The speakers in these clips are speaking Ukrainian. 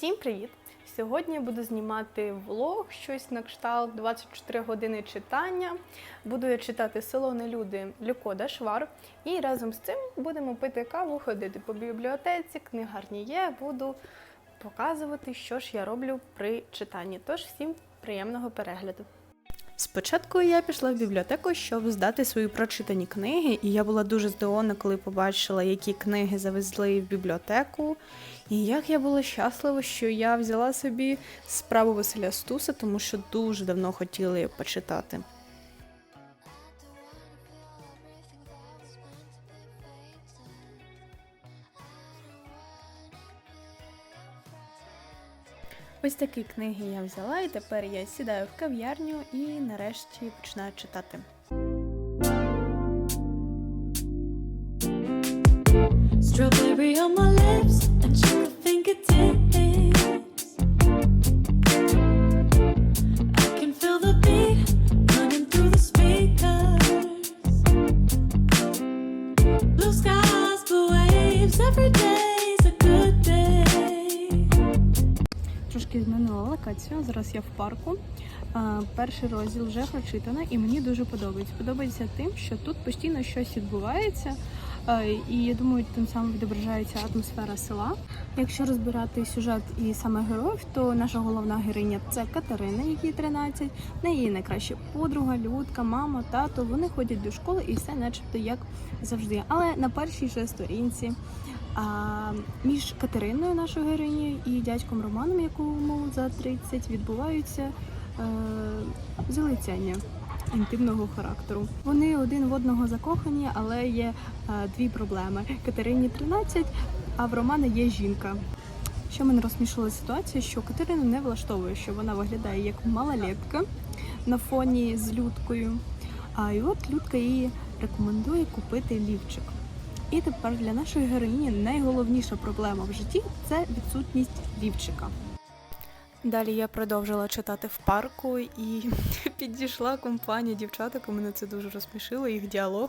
Всім привіт! Сьогодні я буду знімати влог, щось на кшталт 24 години читання. Буду я читати село Нелюди Люкода Швар. І разом з цим будемо пити каву, ходити по бібліотеці, книгарні є. Буду показувати, що ж я роблю при читанні. Тож всім приємного перегляду. Спочатку я пішла в бібліотеку, щоб здати свої прочитані книги, і я була дуже здивована, коли побачила, які книги завезли в бібліотеку. І як я була щаслива, що я взяла собі справу Василя Стуса, тому що дуже давно хотіла почитати. Ось такі книги я взяла, і тепер я сідаю в кав'ярню і нарешті починаю читати. Змінила локацію. Зараз я в парку. Перший розділ вже прочитано, і мені дуже подобається. Подобається тим, що тут постійно щось відбувається. І я думаю, тим самим відображається атмосфера села. Якщо розбирати сюжет і саме героїв, то наша головна героїня це Катерина, якій 13, в неї найкраща подруга, Людка, мама, тато. Вони ходять до школи і все, начебто, як завжди. Але на першій же сторінці між Катериною, нашою героїнею, і дядьком Романом, якому за 30, відбуваються е, залицяння інтимного характеру. Вони один в одного закохані, але є е, дві проблеми. Катерині 13, а в Романа є жінка. Що мене розсмішила ситуація, що Катерину не влаштовує, що вона виглядає як малолетка на фоні з Людкою. А і от Людка їй рекомендує купити лівчик. І тепер для нашої героїні найголовніша проблема в житті це відсутність лівчика. Далі я продовжила читати в парку і підійшла компанія дівчаток. і Мене це дуже розсмішило, їх діалог.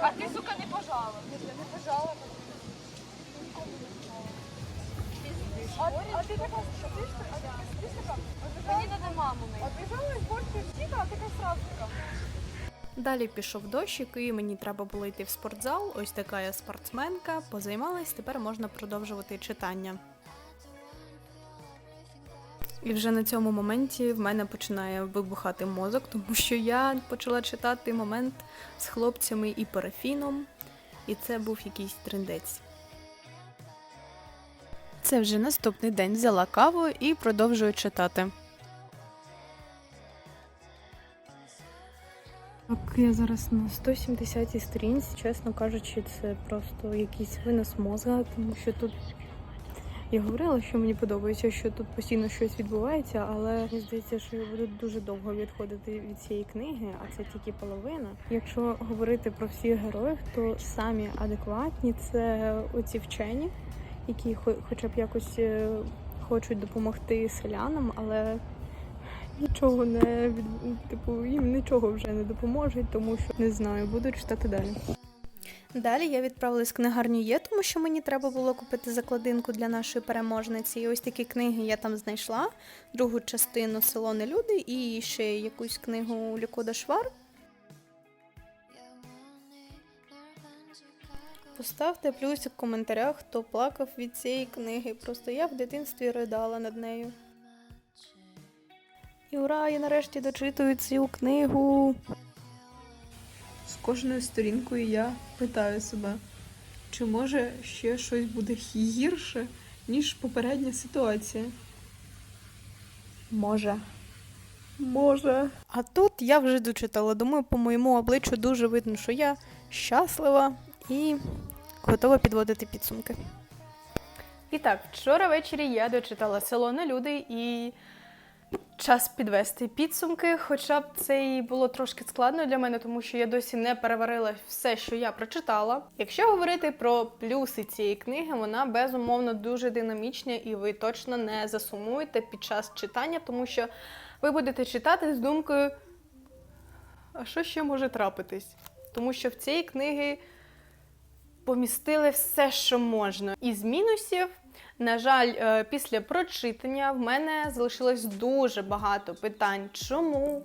А ти, сука, не пожала. Не пожала. А, а ти така, що ти а ти, ти ж така, мені треба маму А ти жалуєш більше всіх, а така сразу така. Далі пішов дощик, і мені треба було йти в спортзал. Ось така я спортсменка, позаймалась, тепер можна продовжувати читання. І вже на цьому моменті в мене починає вибухати мозок, тому що я почала читати момент з хлопцями і парафіном, і це був якийсь трендець. Це вже наступний день взяла каву і продовжую читати. Я зараз на 170 сторінці, чесно кажучи, це просто якийсь винос мозга, тому що тут я говорила, що мені подобається, що тут постійно щось відбувається, але мені здається, що я буду дуже довго відходити від цієї книги, а це тільки половина. Якщо говорити про всіх героїв, то самі адекватні це оці вчені, які хоча б якось е, хочуть допомогти селянам, але нічого не від типу їм нічого вже не допоможе, тому що не знаю, буду читати далі. Далі я відправилась в книгарню є, тому що мені треба було купити закладинку для нашої переможниці. І ось такі книги я там знайшла. Другу частину село Нелюди і ще якусь книгу Лікода Швар. Поставте плюсик в коментарях, хто плакав від цієї книги. Просто я в дитинстві ридала над нею. І ура, я нарешті дочитую цю книгу. З кожною сторінкою я питаю себе, чи може ще щось буде гірше, ніж попередня ситуація? Може. Може. А тут я вже дочитала. Думаю, по моєму обличчю дуже видно, що я щаслива і готова підводити підсумки. І так, вчора ввечері я дочитала село на люди і час підвести підсумки. Хоча б це і було трошки складно для мене, тому що я досі не переварила все, що я прочитала. Якщо говорити про плюси цієї книги, вона безумовно дуже динамічна, і ви точно не засумуєте під час читання, тому що ви будете читати з думкою, а що ще може трапитись? Тому що в цієї книги помістили все, що можна. Із мінусів На жаль, е, після прочитання в мене залишилось дуже багато питань: чому,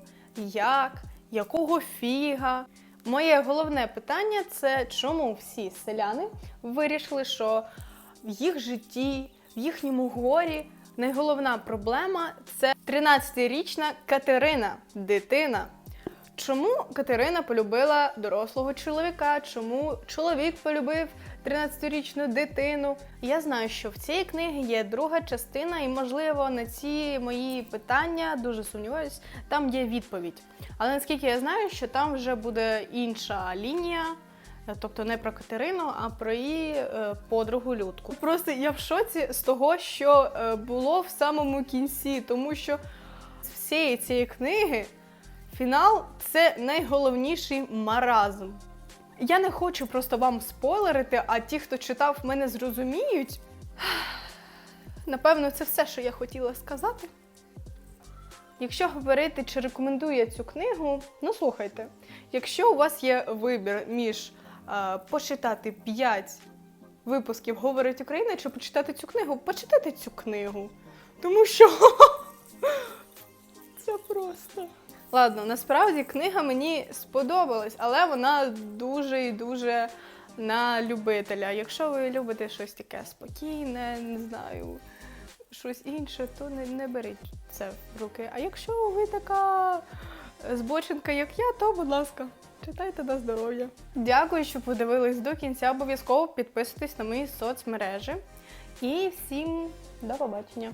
як, якого фіга. Моє головне питання це чому всі селяни вирішили, що в їх житті, в їхньому горі найголовна проблема це 13-річна Катерина, дитина. Чому Катерина полюбила дорослого чоловіка? Чому чоловік полюбив 13-річну дитину? Я знаю, що в цій книгі є друга частина, і, можливо, на ці мої питання дуже сумніваюсь, там є відповідь. Але наскільки я знаю, що там вже буде інша лінія. Тобто не про Катерину, а про її е, подругу Людку. Просто я в шоці з того, що е, було в самому кінці, тому що з всієї цієї книги Фінал це найголовніший маразм. Я не хочу просто вам спойлерити, а ті, хто читав, мене зрозуміють. Напевно, це все, що я хотіла сказати. Якщо говорити, чи рекомендую я цю книгу, ну слухайте, якщо у вас є вибір між е, почитати 5 випусків Говорить Україна чи почитати цю книгу, почитайте цю книгу. Тому що це просто. Ладно, насправді книга мені сподобалась, але вона дуже і дуже на любителя. Якщо ви любите щось таке спокійне, не знаю, щось інше, то не, не беріть це в руки. А якщо ви така збочинка, як я, то будь ласка. Читайте на здоров'я. Дякую, що подивились до кінця. Обов'язково підписуйтесь на мої соцмережі. І всім до побачення!